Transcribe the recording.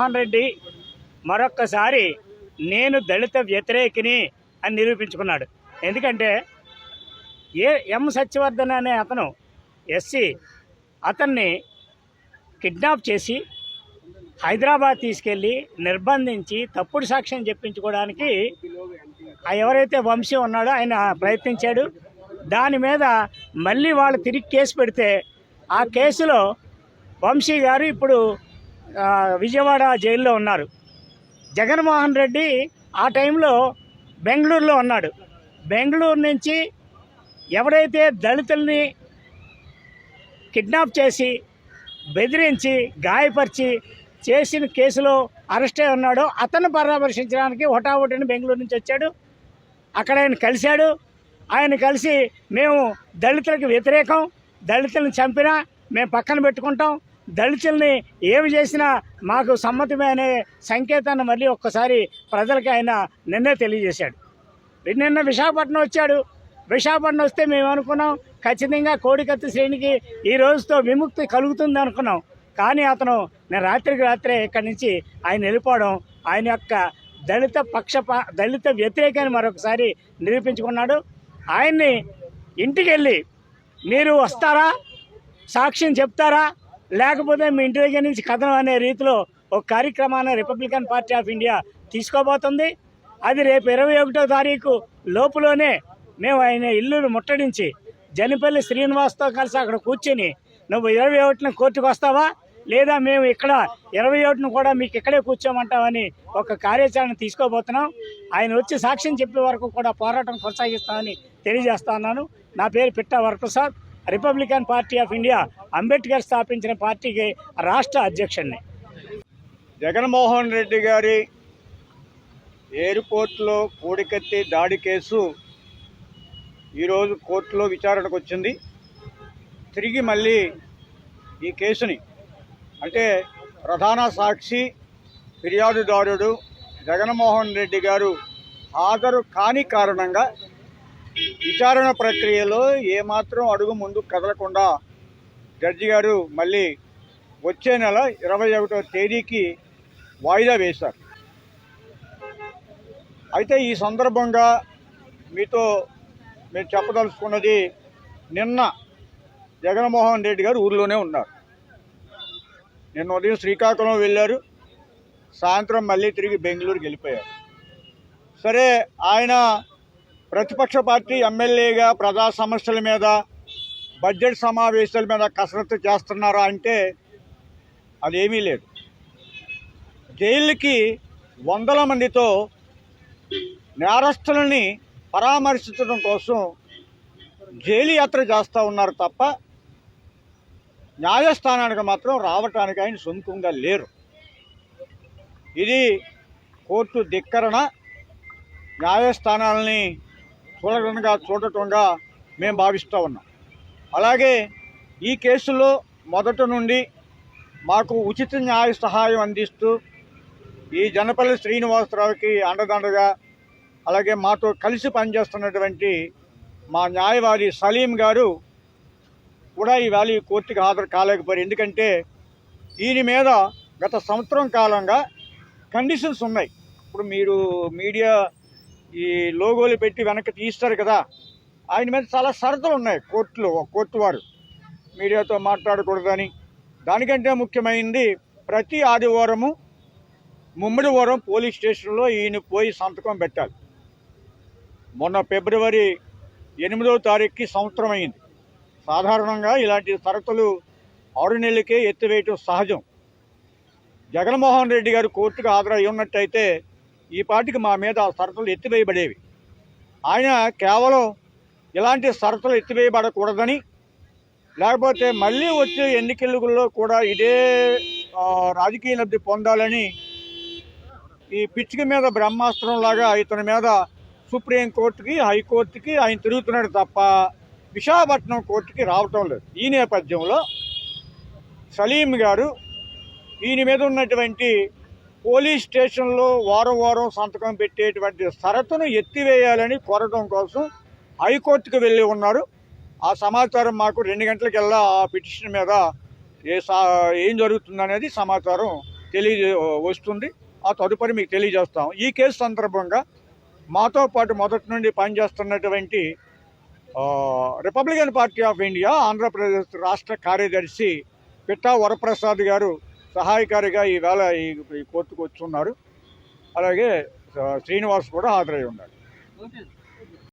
జగన్మోహన్ రెడ్డి మరొక్కసారి నేను దళిత వ్యతిరేకిని అని నిరూపించుకున్నాడు. ఎందుకంటే ఏ ఎం సత్యవర్ధన్ అనే అతను ఎస్సీ అతన్ని కిడ్నాప్ చేసి హైదరాబాద్ తీసుకెళ్ళి నిర్బంధించి తప్పుడు సాక్ష్యం చెప్పించుకోవడానికి ఎవరైతే వంశీ ఉన్నాడో ఆయన ప్రయత్నించాడు. దాని మీద మళ్ళీ వాళ్ళు తిరిగి కేసు పెడితే ఆ కేసులో వంశీ గారు ఇప్పుడు విజయవాడ జైల్లో ఉన్నారు. జగన్మోహన్ రెడ్డి ఆ టైంలో బెంగళూరులో ఉన్నాడు. బెంగళూరు నుంచి ఎవరైతే దళితుల్ని కిడ్నాప్ చేసి బెదిరించి గాయపరిచి చేసిన కేసులో అరెస్ట్ అయి ఉన్నాడో అతను పరామర్శించడానికి హుటాహుటిని బెంగళూరు నుంచి వచ్చాడు. అక్కడ ఆయన కలిశాడు. ఆయన కలిసి మేము దళితులకు వ్యతిరేకం దళితులను చంపినా మేము పక్కన పెట్టుకుంటాం. దళితుల్ని ఏమి చేసినా మాకు సమ్మతమే అనే సంకేతాన్ని మళ్ళీ ఒక్కసారి ప్రజలకి ఆయన నిన్నే తెలియజేశాడు. నిన్న విశాఖపట్నం వచ్చాడు. విశాఖపట్నం వస్తే మేము అనుకున్నాం ఖచ్చితంగా కోడికత్తి శ్రేణికి ఈ రోజుతో విముక్తి కలుగుతుంది అనుకున్నాం. కానీ అతను నేను రాత్రికి రాత్రే ఇక్కడి నుంచి ఆయన వెళ్ళిపోవడం ఆయన యొక్క దళిత పక్షప దళిత వ్యతిరేకాన్ని మరొకసారి నిరూపించుకున్నాడు. ఆయన్ని ఇంటికి వెళ్ళి మీరు వస్తారా? సాక్ష్యం చెప్తారా? లేకపోతే మీ ఇంటి దగ్గర నుంచి కథనం అనే రీతిలో ఒక కార్యక్రమాన్ని రిపబ్లికన్ పార్టీ ఆఫ్ ఇండియా తీసుకోబోతుంది. అది రేపు ఇరవై ఒకటో తారీఖు లోపులోనే మేము ఆయన ఇల్లును ముట్టడించి జనిపల్లి శ్రీనివాస్తో కలిసి అక్కడ కూర్చొని నువ్వు ఇరవై ఒకటిన కోర్టుకు వస్తావా? లేదా మేము ఇక్కడ ఇరవై ఒకటిన కూడా మీకు ఇక్కడే కూర్చోమంటామని ఒక కార్యాచరణ తీసుకోబోతున్నాం. ఆయన వచ్చి సాక్ష్యం చెప్పే వరకు కూడా పోరాటం కొనసాగిస్తామని తెలియజేస్తా ఉన్నాను. నా పేరు Pitta Varaprasad. Republican Party of India Ambedkar స్థాపించిన పార్టీకి రాష్ట్ర అధ్యక్షుడిని జగన్మోహన్ రెడ్డి గారి ఎయిర్పోర్ట్లో కోడికత్తి దాడి కేసు ఈరోజు కోర్టులో విచారణకు వచ్చింది. తిరిగి మళ్ళీ ఈ కేసుని అంటే ప్రధాన సాక్షి ఫిర్యాదుదారుడు జగన్మోహన్ రెడ్డి గారు హాజరు కాని కారణంగా విచారణ ప్రక్రియలో ఏమాత్రం అడుగు ముందు కదలకుండా జడ్జి గారు మళ్ళీ వచ్చే నెల ఇరవై ఒకటో తేదీకి వాయిదా వేశారు. అయితే ఈ సందర్భంగా మీతో మీరు చెప్పదలుచుకున్నది నిన్న జగన్మోహన్ రెడ్డి గారు ఊర్లోనే ఉన్నారు. నిన్న ఉదయం శ్రీకాకుళం వెళ్ళారు. సాయంత్రం మళ్ళీ తిరిగి బెంగళూరుకి వెళ్ళిపోయారు. సరే ఆయన ప్రతిపక్ష పార్టీ ఎమ్మెల్యేగా ప్రజా సమస్యల మీద బడ్జెట్ సమావేశాల మీద కసరత్తు చేస్తున్నారా అంటే అదేమీ లేదు. జైలుకి వందల మందితో నేరస్తులని పరామర్శించడం కోసం జైలు యాత్ర చేస్తూ ఉన్నారు తప్ప న్యాయస్థానానికి మాత్రం రావటానికి ఆయన సొంతంగా లేరు. ఇది కోర్టు ధిక్కరణ. న్యాయస్థానాలని చూడటంగా చూడటంగా మేము భావిస్తూ ఉన్నాం. అలాగే ఈ కేసులో మొదట నుండి మాకు ఉచిత న్యాయ సహాయం అందిస్తూ ఈ జనపల్లి శ్రీనివాసరావుకి అండదండగా అలాగే మాతో కలిసి పనిచేస్తున్నటువంటి మా న్యాయవాది సలీం గారు కూడా ఈవేళ ఈ కోర్టుకి హాజరు కాలేకపోయారు. ఎందుకంటే ఈయన మీద గత సంవత్సరం కాలంగా కండిషన్స్ ఉన్నాయి. ఇప్పుడు మీరు మీడియా ఈ లోగోలు పెట్టి వెనక్కి తీస్తారు కదా. ఆయన మీద చాలా షరతులు ఉన్నాయి కోర్టులో కోర్టు వారు. మీడియాతో మాట్లాడకూడదని. దానికంటే ముఖ్యమైనది ప్రతి ఆదివారము ముమ్మడివరం పోలీస్ స్టేషన్లో ఈయన పోయి సంతకం పెట్టాలి. మొన్న ఫిబ్రవరి ఎనిమిదవ తారీఖుకి సంవత్సరం అయింది సాధారణంగా ఇలాంటి షరతులు ఆరు నెలలకే ఎత్తివేయటం సహజం. జగన్మోహన్ రెడ్డి గారు కోర్టుకు హాజరై ఉన్నట్టయితే ఈ పాటికి మా మీద ఆ షరతులు ఎత్తివేయబడేవి. ఆయన కేవలం ఇలాంటి షరతులు ఎత్తివేయబడకూడదని లేకపోతే మళ్ళీ వచ్చే ఎన్నికల్లో కూడా ఇదే రాజకీయ లబ్ధి పొందాలని ఈ పిచ్చిక మీద బ్రహ్మాస్త్రం లాగా ఇతని మీద సుప్రీంకోర్టుకి హైకోర్టుకి ఆయన తిరుగుతున్నాడు తప్ప విశాఖపట్నం కోర్టుకి రావటం లేదు. ఈ నేపథ్యంలో సలీం గారు ఈయన మీద ఉన్నటువంటి పోలీస్ స్టేషన్లో వారం వారం సంతకం పెట్టేటువంటి షరతును ఎత్తివేయాలని కోరడం కోసం హైకోర్టుకు వెళ్ళి ఉన్నారు. ఆ సమాచారం మాకు రెండు గంటలకెల్లా ఆ పిటిషన్ మీద ఏ సా ఏం జరుగుతుందనేది సమాచారం తెలియ వస్తుంది. ఆ తదుపరి మీకు తెలియజేస్తాం. ఈ కేసు సందర్భంగా మాతో పాటు మొదటి నుండి పనిచేస్తున్నటువంటి Republican Party of India Andhra Pradesh రాష్ట్ర కార్యదర్శి పిట్టా వరప్రసాద్ గారు సహాయకారిగా ఈవేళ ఈ కోర్టుకు కోర్టుకు వచ్చున్నారు అలాగే శ్రీనివాస్ కూడా హాజరై ఉన్నారు.